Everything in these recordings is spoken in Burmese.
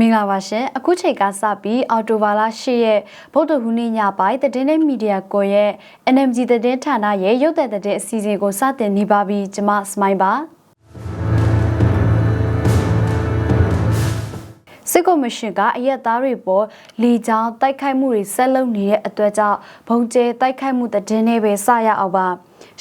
မင်္ဂလာပါရှင်အခုချိန်ကစပြီးအော်တိုဘာလ10ရက်ဗုဒ္ဓဟူးနေ့ညပိုင်းတည်င်းတဲ့မီဒီယာကွန်ရဲ့ NMG တည်င်းဌာနရဲ့ရုပ်သံတည်င်းအစီအစဉ်ကိုစတင်နေပါပြီကျွန်မစမိုင်းပါစစ်ကော်မရှင်ကအရက်သားတွေပေါ်လေကြောင်းတိုက်ခိုက်မှုတွေဆက်လုပ်နေတဲ့အတွက်ကြောင့်ဘုံကျဲတိုက်ခိုက်မှုတည်င်းတွေပဲစရအောင်ပါ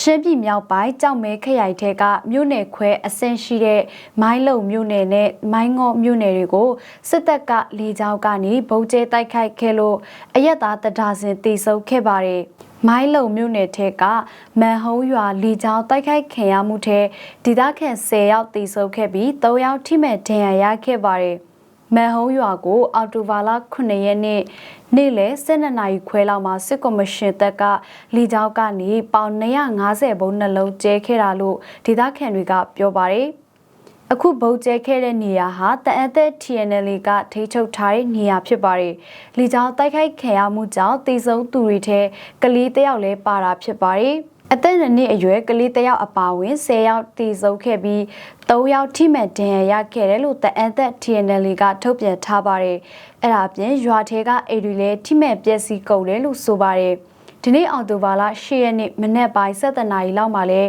ရှမ်းပြည်မြောက်ပိုင်းကြောက်မဲခရိုင်ထဲကမြို့နယ်ခွဲအဆင့်ရှိတဲ့မိုင်းလုံမြို့နယ်နဲ့မိုင်းငေါမြို့နယ်တွေကိုစစ်တပ်ကလေကြောင်းကနေဗုံးကျဲတိုက်ခိုက်ခဲ့လို့အရက်သားတဒါဇင်တေဆုံးခဲ့ပါတယ်။မိုင်းလုံမြို့နယ်ထဲကမန်ဟုံးရွာလီချောင်းတိုက်ခိုက်ခံရမှုထဲဒေသခံ10ယောက်တေဆုံးခဲ့ပြီး3ယောက်ထိမဲ့ဒဏ်ရာရခဲ့ပါတယ်။ မန်ဟုံးရွာကို အော်တိုဘာလ9ရက်နေ့နေ့လယ်12နာရီခွဲလောက်မှာစစ်ကော်မရှင်တပ်ကလီကြောင်းကနေပေါင်250ဘုံနှလုံးကျဲခဲ့တာလို့ဒေသခံတွေကပြောပါတယ်။အခုဗုတ်ကျဲခဲ့တဲ့နေရာဟာတအန်သက် TNL ကထိချုပ်ထားတဲ့နေရာဖြစ်ပါတယ်။လီကြောင်းတိုက်ခိုက်ခံရမှုကြောင့်တေဆုံးသူတွေထဲကလေးတယောက်လည်းပါတာဖြစ်ပါတယ်။ အသက်နှစ်အရွယ်ကလေးတယောက်အပါဝင်10ယောက်တည်ဆုံးခဲ့ပြီး3ယောက်ထိမှန်ဒဏ်ရာရခဲ့တယ်လို့တအန်သက် TNL ကထုတ်ပြန်ထားပါတယ်။အဲ့ဒါအပြင်ရွာထဲကအိမ်တွေလည်းထိမှန်ပျက်စီးကုန်တယ်လို့ဆိုပါတယ်။ဒီနေ့အော်တိုဘာလ10ရက်နေ့မနက်ပိုင်း7:00နာရီလောက်မှာလဲ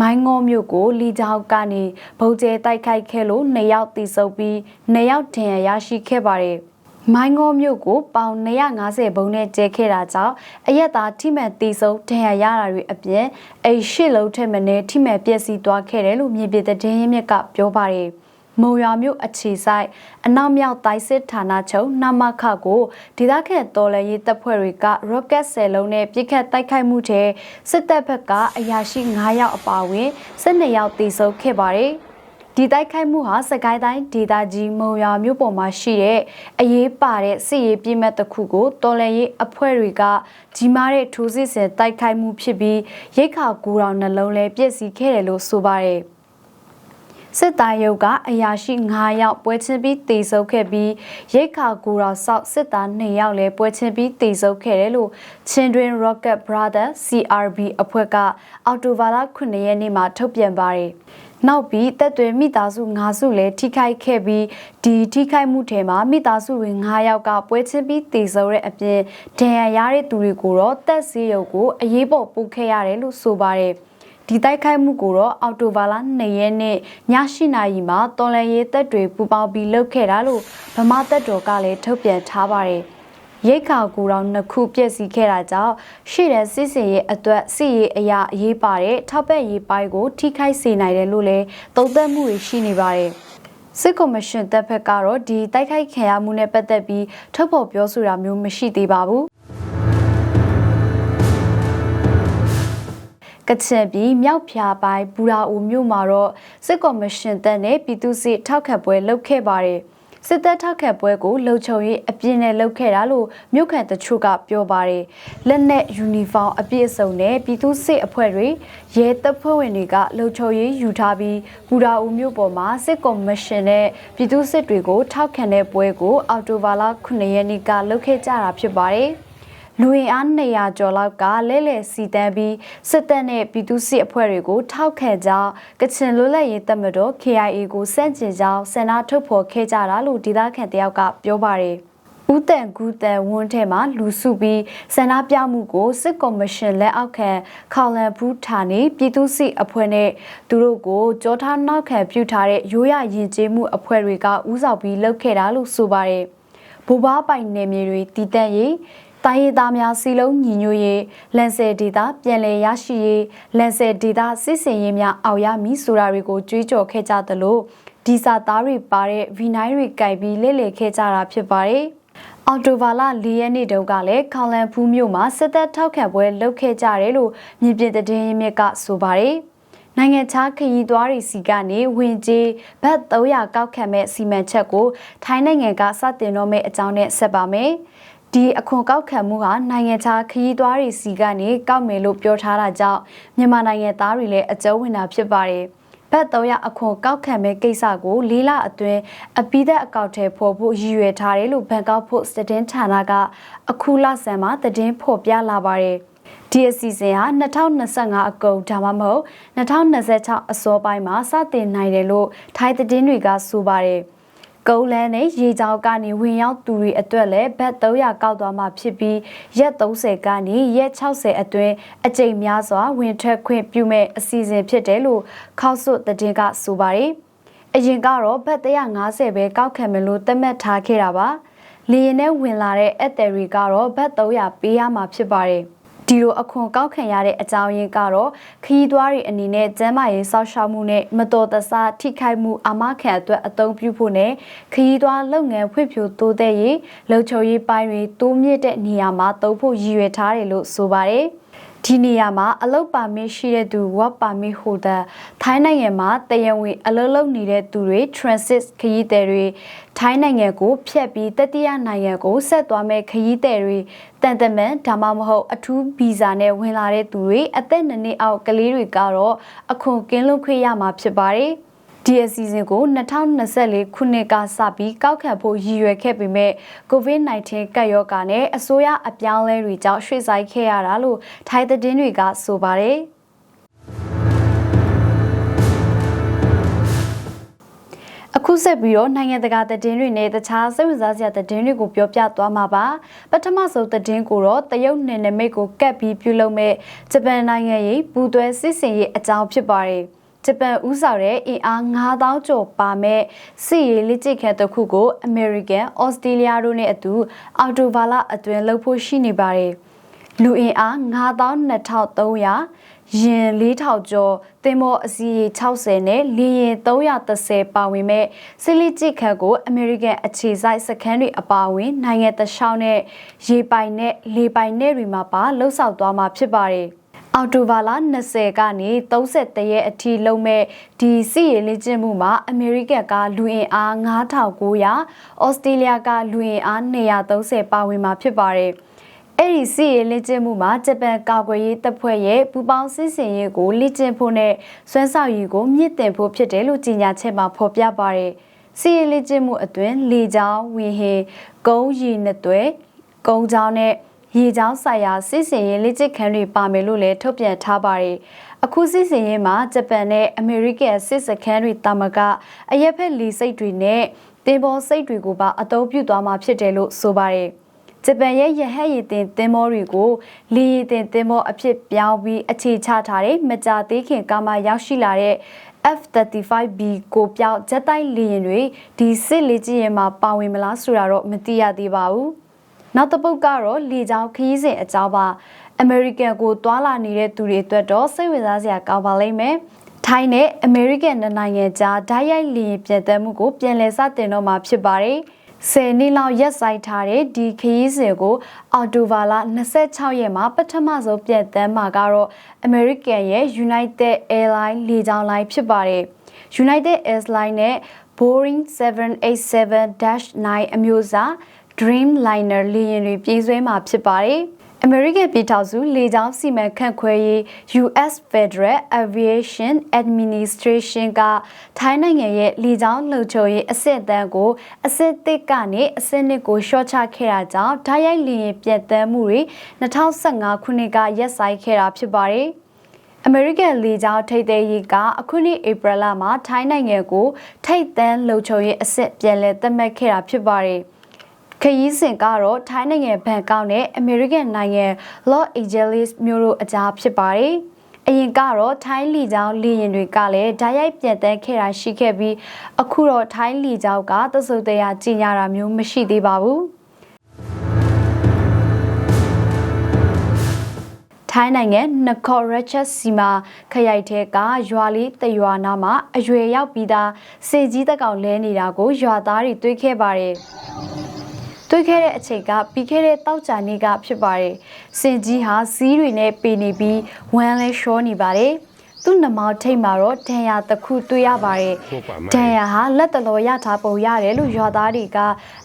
မိုင်းငေါမြို့ကိုလီကြောက်ကနေဗုံကျဲတိုက်ခိုက်ခဲ့လို့2ယောက်တည်ဆုံပြီး2ယောက်ဒဏ်ရာရရှိခဲ့ပါတယ်။ မိုင်းငေါမြို့ကိုပေါင်250ဘုံနဲ့ကျဲခဲ့တာကြောင့်အရက်သားထိမှန်တီဆုံးဒဏ်ရာရတာတွေအပြင်အိမ်ရှစ်လုံးထက်မနည်းထိမှန်ပျက်စီးသွားခဲ့တယ်လို့မြေပြင်သတင်းရင်းမြစ်ကပြောပါတယ်မုံရွာမြို့အခြေဆိုင်အနောက်မြောက်တိုင်းစစ်ဌာနချုပ်နမခကိုဒေသခံတော်လှန်ရေးတပ်ဖွဲ့တွေက rocket 10လုံးနဲ့ပစ်ခတ်တိုက်ခိုက်မှုထဲစစ်တပ်ဘက်ကအရာရှိ9ယောက်အပါအဝင်12ယောက်သေဆုံးခဲ့ပါတယ်။ ဒီတိုက်ခိုက်မှုဟာစကိုင်းတိုင်းဒေသကြီးမုံရွာမြို့ပေါ်မှာရှိတဲ့အရေးပါတဲ့စစ်ရေးပြင်းမဲ့တစ်ခုကိုတော်လှန်ရေးအဖွဲ့တွေကကြီးမားတဲ့ထိုးစစ်ဆင်တိုက်ခိုက်မှုဖြစ်ပြီးရိတ်ခါကူတော်နှလုံးလဲပြည့်စည်ခဲ့တယ်လို့ဆိုပါတယ်စစ်သားရုပ်ကအရာရှိ9ယောက်ပွဲချင်းပြီးတေဆုံးခဲ့ပြီးရိတ်ခါကူတော်ဆောက်စစ်သား2ယောက်လည်းပွဲချင်းပြီးတေဆုံးခဲ့တယ်လို့ချင်းတွင် Rocket Brother CRB အဖွဲ့ကအော်တိုဘာလ9ရက်နေ့မှာထုတ်ပြန်ပါတယ် နောက်ပြီးတက်သွဲမိသားစု၅စုလည်းထိခိုက်ခဲ့ပြီးဒီထိခိုက်မှုထဲမှာမိသားစုဝင်၅ယောက်ကပွဲချင်းပြီးတည်ဆုံတဲ့အပြင်ဒဏ်ရာရတဲ့သူတွေကိုတော့တက်စီရုပ်ကိုအရေးပေါ်ပို့ခဲ့ရတယ်လို့ဆိုပါတယ်ဒီတိုက်ခိုက်မှုကိုတော့အော်တိုဘာလ2ရက်နေ့ည8နာရီမှာတော်လန်ရေးတပ်တွေပူပေါင်းပြီးလုပ်ခဲ့တာလို့ဗမာတပ်တော်ကလည်းထုတ်ပြန်ထားပါတယ်။ ရိတ်ခါကူတော်နှစ်ခုပြည့်စည်ခဲ့တာကြောင့်ရှေ့တဲ့စစ်စင်ရဲ့အတွက်စစ်ရေးအရာအရေးပါတဲ့ထောက်ပံ့ရေးပိုင်းကို ထိခိုက်စေနိုင်တယ်လို့လည်းသုံးသပ်မှုတွေရှိနေပါတယ်စစ်ကော်မရှင်တပ်ဖက်ကတော့ဒီတိုက်ခိုက်ခံရမှုနဲ့ပတ်သက်ပြီးထုတ်ဖော်ပြောဆိုတာမျိုးမရှိသေးပါဘူးကချင်ပြည်မြောက်ဖြာပိုင်းဘူရာအိုမြို့မှာတော့စစ်ကော်မရှင်တပ်နဲ့ပြည်သူ့စစ်ထောက်ခံပွဲလုပ်ခဲ့ပါတယ်။ စစ်တပ်ထောက်ခံပွဲကိုလှုပ်ချုံရေးအပြင်းနဲ့လုပ်ခဲ့တာလို့မြို့ခံတချို့ကပြောပါတယ်လက်နက်ယူနီဖောင်းအပြည့်အစုံနဲ့ပြည်သူစစ်အဖွဲ့တွေရဲတပ်ဖွဲ့ဝင်တွေကလှုပ်ချုံရေးယူထားပြီးဘူရာဦးမြို့ပေါ်မှာစစ်ကော်မရှင်နဲ့ပြည်သူစစ်တွေကိုထောက်ခံတဲ့ပွဲကိုအော်တိုဘာလ9ရက်နေ့ကလုပ်ခဲ့ကြတာဖြစ်ပါတယ် လူဝင်အား200ကျော်လောက်ကလဲလှယ်စီတန်းပြီးစစ်တပ်နဲ့ပြည်သူ့စစ်အဖွဲ့တွေကိုထောက်ခံကြောင်းကချင်လွတ်လပ်ရေးတပ်မတော် KIA ကိုစန့်ကျင်ကြောင်းဆန္ဒထုတ်ဖော်ခဲ့ကြတာလို့ဒေသခံတယောက်ကပြောပါတယ်။ဦးတန်ကူတန်ဝန်းထဲမှာလူစုပြီးဆန္ဒပြမှုကိုစစ်ကော်မရှင်လက်အောက်ခံခေါလန်ဘူးဌာနေပြည်သူ့စစ်အဖွဲ့နဲ့သူတို့ကိုကြောထားနောက်ခံပြုထားတဲ့ရိုးရရင်ကျေးမှုအဖွဲ့တွေကဥဆောင်ပြီးလုပ်ခဲ့တာလို့ဆိုပါတယ်။ဘူဘာပိုင်နယ်မြေတွေတည်တံ့ရေး တိုင်းရင်းသားများစီလုံးညီညွတ်ရေးလန်ဆယ်ဒေတာပြန်လည်ရရှိရေးလန်ဆယ်ဒေတာစစ်စင်ရေးများအောင်ရမည်ဆိုတာတွေကိုကြွေးကြော်ခဲ့ကြသလိုဒီစာသားတွေပါတဲ့ဗီနိုင်းတွေကင်ပြီးလက်လည်ခဲ့ကြတာဖြစ်ပါတယ်။အော်တိုဘာလ၄ရက်နေ့တုန်းကလည်းခေါလန်ဖူးမြို့မှာစစ်တပ်ထောက်ခံပွဲလုပ်ခဲ့ကြတယ်လို့မြင်ပြတဲ့ရင်းမြစ်ကဆိုပါတယ်။နိုင်ငံခြားခရီးသွားတွေစီကနေဝင်ကြေးဘတ်300ကောက်ခံမဲ့စီမံချက်ကိုထိုင်းနိုင်ငံကစတင်တော့မယ့်အကြောင်းနဲ့ဆက်ပါမယ်။ ဒီအခွန်ကောက်ခံမှုဟာနိုင်ငံခြားခရီးသွားတွေစီကနေကောက်မယ်လို့ပြောထားတာကြောင့်မြန်မာနိုင်ငံသားတွေလည်းအကျုံးဝင်တာဖြစ်ပါတယ်။ဘတ်300အခွန်ကောက်ခံမဲ့ကိစ္စကိုလေးလအတွင်းအပိသက်အကောက်ထဲပေါ်ဖို့ရည်ရွယ်ထားတယ်လို့ဘန်ကောက်ဖို့သတင်းဌာနကအခုလဆန်မှာသတင်းဖော်ပြလာပါတယ်။ဒီအစီအစဉ်ဟာ2025အကုန်ဒါမှမဟုတ်2026အစောပိုင်းမှာစတင်နိုင်တယ်လို့ထိုင်းသတင်းတွေကဆိုပါတယ်။ ကုန်းလန်းနဲ့ရေကြောင်းကနေဝင်ရောက်သူတွေအတွက်လည်းဘတ်300ကောက်သွားမှာဖြစ်ပြီးရက်30ကနေရက်60အတွင်းအကြိမ်များစွာဝင်ထွက်ခွင့်ပြုမဲ့အစီအစဉ်ဖြစ်တယ်လို့ခောက်ဆွတ်တဲ့ကဆိုပါတယ်။အရင်ကတော့ဘတ်150ပဲကောက်ခံမယ်လို့သတ်မှတ်ထားခဲ့တာပါ။လေရင်နဲ့ဝင်လာတဲ့အက်တယ်တွေကတော့ဘတ်300ပေးရမှာဖြစ်ပါတယ်။ ဒီလိုအခွန်ကောက်ခံရတဲ့အကြောင်းရင်းကတော့ခရီးသွားတွေအနေနဲ့ကျန်းမာရေးစောင့်ရှောက်မှုနဲ့မတော်တဆထိခိုက်မှုအာမခံအတွက်အသုံးပြုဖို့နဲ့ခရီးသွားလုပ်ငန်းဖွံ့ဖြိုးတိုးတက်ရေးလှုပ်ချိုးရေးပိုင်းတွေတိုးမြင့်တဲ့နေရာမှာသုံးဖို့ရည်ရွယ်ထားတယ်လို့ဆိုပါတယ်။ ဒီနေရာမှာအလုပ်ပါမစ်ရှိတဲ့သူ work permit holder ထိုင်းနိုင်ငံမှာတရားဝင်အလုပ်လုပ်နေတဲ့သူတွေ transit ခရီးသည်တွေထိုင်းနိုင်ငံကိုဖြတ်ပြီးတတိယနိုင်ငံကိုဆက်သွားမဲ့ခရီးသည်တွေတန်တမန်ဒါမှမဟုတ်အထူးဗီဇာနဲ့ဝင်လာတဲ့သူတွေအသက်နှစ်နှစ်အောက်ကလေးတွေကတော့အခွန်ကင်းလွတ်ခွင့်ရမှာဖြစ်ပါတယ်။ ဒီအစီအစဉ်ကို2024ခုနှစ်ကစပြီးကောက်ခံဖို့ရည်ရွယ်ခဲ့ပေမဲ့ COVID-19 ကပ်ရောဂါနဲ့အစိုးရအပြောင်းအလဲတွေကြောင့်ရွှေ့ဆိုင်းခဲ့ရတာလို့ထိုင်းသတင်းတွေကဆိုပါတယ်။အခုဆက်ပြီးတော့နိုင်ငံတကာသတင်းတွေနဲ့တခြားစိတ်ဝင်စားစရာသတင်းတွေကိုပြောပြသွားမှာပါပထမဆုံးသတင်းကိုတော့တရုတ်နယ်နိမိတ်ကိုကပ်ပြီးပြုလုပ်မဲ့ဂျပန်နိုင်ငံရဲ့ပူးတွဲစစ်စင်ရေးအကြောင်းဖြစ်ပါတယ်။ ဂျပန်ဦးဆောင်တဲ့အင်အား9000ကျော်ပါမဲ့စစ်ရေးလက်ကျစ်ခဲတစ်ခုကို American, Australia တို့နဲ့အတူအော်တိုဘာလအတွင်းလှုပ်ဖို့ရှိနေပါတယ်။လူအင်အား92,300ရင်4000ကျော်တင်မောအစီး60နဲ့လေရင်330ပါဝင်မဲ့စစ်လစ်ကြစ်ခတ်ကို American အခြေစိုက်စခန်းတွေအပါအဝင်နိုင်ငံတခြားနဲ့ရေပိုင်နဲ့လေပိုင်နဲ့တွေမှာပါလှုပ်ဆောက်သွားမှာဖြစ်ပါတယ်။ အော်တိုဘာလ20ကနေ31ရက်အထိလုံးမဲ့ဒီစီရီလေ့ကျင့်မှုမှာအမေရိကန်ကလူအင်အား9900ဩစတြေးလျကလူအင်အား230ပါဝင်မှာဖြစ်ပါတယ်။အဲ့ဒီစီရီလေ့ကျင့်မှုမှာဂျပန်ကာကွယ်ရေးတပ်ဖွဲ့ရဲ့ပူးပေါင်းစစ်စင်ရေးကိုလေ့ကျင့်ဖို့နဲ့စွမ်းဆောင်ရည်ကိုမြင့်တင်ဖို့ဖြစ်တယ်လို့ကြေညာချက်မှာဖော်ပြပါတယ်။စီရီလေ့ကျင့်မှုအတွင်းလေကြောင်းဝီဟင်ကုန်းရည်နှစ်သွဲကုန်းချောင်းနဲ့ ရေချောင်းဆိုင်ရာစစ်စင်ရေးလက်ကျစ်ခန်းတွေပါမယ်လို့လည်းထုတ်ပြန်ထားပါတယ်။အခုစစ်စင်ရေးမှာဂျပန်နဲ့အမေရိကန်စစ်စခန်းတွေတာမကအရက်ဖက်လီစိတ်တွေနဲ့တင်ပေါ်စိတ်တွေကိုပါအသုံးပြုသွားမှာဖြစ်တယ်လို့ဆိုပါတယ်။ဂျပန်ရဲ့ရဟတ်ရည်တင်သင်္ဘောတွေကိုလေရည်တင်သင်္ဘောအဖြစ်ပြောင်းပြီးအခြေချထားတဲ့မကြာသေးခင်ကမှရောက်ရှိလာတဲ့ F35B ကိုပြောင်းဂျက်တိုက်လေယာဉ်တွေဒီစစ်လေ့ကျင့်ရေးမှာပါဝင်မလားဆိုတာတော့မသိရသေးပါဘူး။ နောက်တစ်ပုတ်ကတော့လေကြောင်းခရီးစဉ်အကြောင်းပါအမေရိကန်ကိုတွာလာနေတဲ့သူတွေအတွက်တော့စိတ်ဝင်စားစရာကောင်းပါလိမ့်မယ်ထိုင်းနဲ့အမေရိကန်နိုင်ငံကြားဓာတ်ရိုက်လျင်ပြည်သက်မှုကိုပြန်လည်စတင်တော့မှာဖြစ်ပါတယ်ဆယ်နှစ်လောက်ရက်ဆိုင်ထားတဲ့ဒီခရီးစဉ်ကို အော်တိုဘာလ26ရက်မှာပထမဆုံးပြန်တမ်းမှာကတော့ American ရဲ့ United Airlines လေကြောင်းလိုင်းဖြစ်ပါတယ်။ United Airlines နဲ့ Boeing 787-9အမျိုးအစား Dreamliner လေယာဉ်တွေပြေးဆွဲမှာဖြစ်ပါတယ်။ American ပြည်ထောင်စုလေကြောင်းစီမံခန့်ခွဲရေး US Federal Aviation Administration ကထိုင်းနိုင်ငံရဲ့လေကြောင်းလှုပ်ချုပ်ရေးအဆင့်အတန်းကိုအဆင့်တစ်ကနေအဆင့်နှစ်ကိုရှော့ချခဲ့တာကြောင့်ဓာတ်ရိုက်လေယာဉ်ပြတ်သန်းမှုတွေ2015ခုနှစ်ကရပ်ဆိုင်းခဲ့တာဖြစ်ပါတယ်။ American လေကြောင်းထိပ်သိမ်းရေးကအခုနှစ်ဧပြီလမှာထိုင်းနိုင်ငံကိုထိပ်တန်းလှုပ်ချုပ်ရေးအဆင့်ပြန်လည်သတ်မှတ်ခဲ့တာဖြစ်ပါတယ်။ ခရီးစဉ်ကတော့ထိုင်းနိုင်ငံဘန်ကောက်နဲ့အမေရိကန်နိုင်ငံ Los Angeles မြို့တို့အကြားဖြစ်ပါတယ်။အရင်ကတော့ထိုင်းလီကျောင်းလေယာဉ်တွေကလည်းဓာတ်ရိုက်ပြန်တန်းခဲ့တာရှိခဲ့ပြီးအခုတော့ထိုင်းလီကျောင်းကသစုတရာကြီးညာတာမျိုးမရှိသေးပါဘူး။ထိုင်းနိုင်ငံနကောရချက်စီမာခရိုက်ထဲကရွာလေးတရွာနာမှာအရွယ်ရောက်ပြီးသားစေကြီးတက်ကောင်လဲနေတာကိုရွာသားတွေတွေ့ခဲ့ပါတယ်။ တွေ့ခဲ့တဲ့အချိန်ကပြီးခဲ့တဲ့တောက်ကြနေ့ကဖြစ်ပါတယ်။စင်ကြီးဟာစီးတွေနဲ့ပေနေပြီးဝမ်းလဲရှောနေပါတယ်။သူ့နှမောက်ထိတ်မှာတော့ဒဏ်ရာတစ်ခုတွေ့ရပါတယ်။ဒဏ်ရာဟာလက်တလောရထားပုံရတယ်လို့ရွာသားတွေက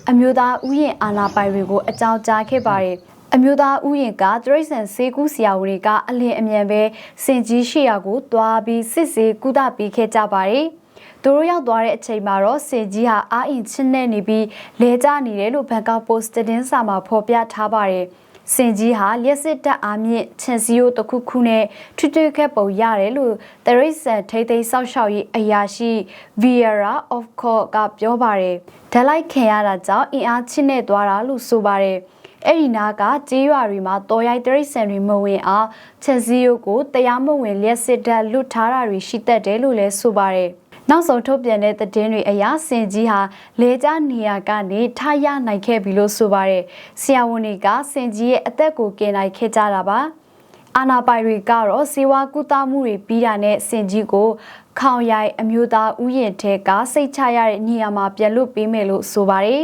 အမျိုးသားဥယျာဉ်အာဏာပိုင်တွေကိုအကြောင်းကြားခဲ့ပါတယ်။အမျိုးသားဥယျာဉ်ကတရိษံဆေးကူးဆရာဝန်တွေကအလင်းအမြန်ပဲစင်ကြီးရှိရာကိုတွားပြီးစစ်ဆေးကုသပေးခဲ့ကြပါတယ်။ သူတို့ရောက်သွားတဲ့အချိန်မှာတော့စင်ကြီးဟာအာအင်ချင်းနဲ့နေပြီးလဲကျနေတယ်လို့ဘန်ကောက်ပို့စ်တင်းစာမှာဖော်ပြထားပါတယ်စင်ကြီးဟာလျှက်စစ်တပ်အားမြင့်ချန်စီယိုတစ်ခုခုနဲ့ထွထွခက်ပုံရတယ်လို့တရိတ်ဆန်ထိသိမ်းဆောက်ရှောက်ရေးအရာရှိ Viera of Court ကပြောပါတယ်။ဓာတ်လိုက်ခင်ရတာကြောင့်အင်အားချိနဲ့သွားတာလို့ဆိုပါတယ်။အဲ့ဒီနာကကြေးရွာတွေမှာတော်ရိုက်တရိတ်ဆန်တွေမဝင်အောင်ချက်စီယိုကိုတရားမဝင်လျှက်စစ်တပ်လွတ်ထားတာတွေရှိတတ်တယ်လို့လည်းဆိုပါတယ်။ နောက်ဆုံးထုတ်ပြန်တဲ့သတင်းတွေအရစင်ကြီးဟာလေကြနေရကနေထရနိုင်ခဲ့ပြီလို့ဆိုပါရယ်ဆရာဝန်တွေကစင်ကြီးရဲ့အသက်ကိုကယ်နိုင်ခဲ့ကြတာပါအာနာပိုင်တွေကတော့စေဝါကုသမှုတွေပြီးတာနဲ့စင်ကြီးကိုခေါင်ရိုင်အမျိုးသားဥယျာဉ်ထဲကစိတ်ချရတဲ့နေရာမှာပြန်လွတ်ပေးမယ်လို့ဆိုပါရယ်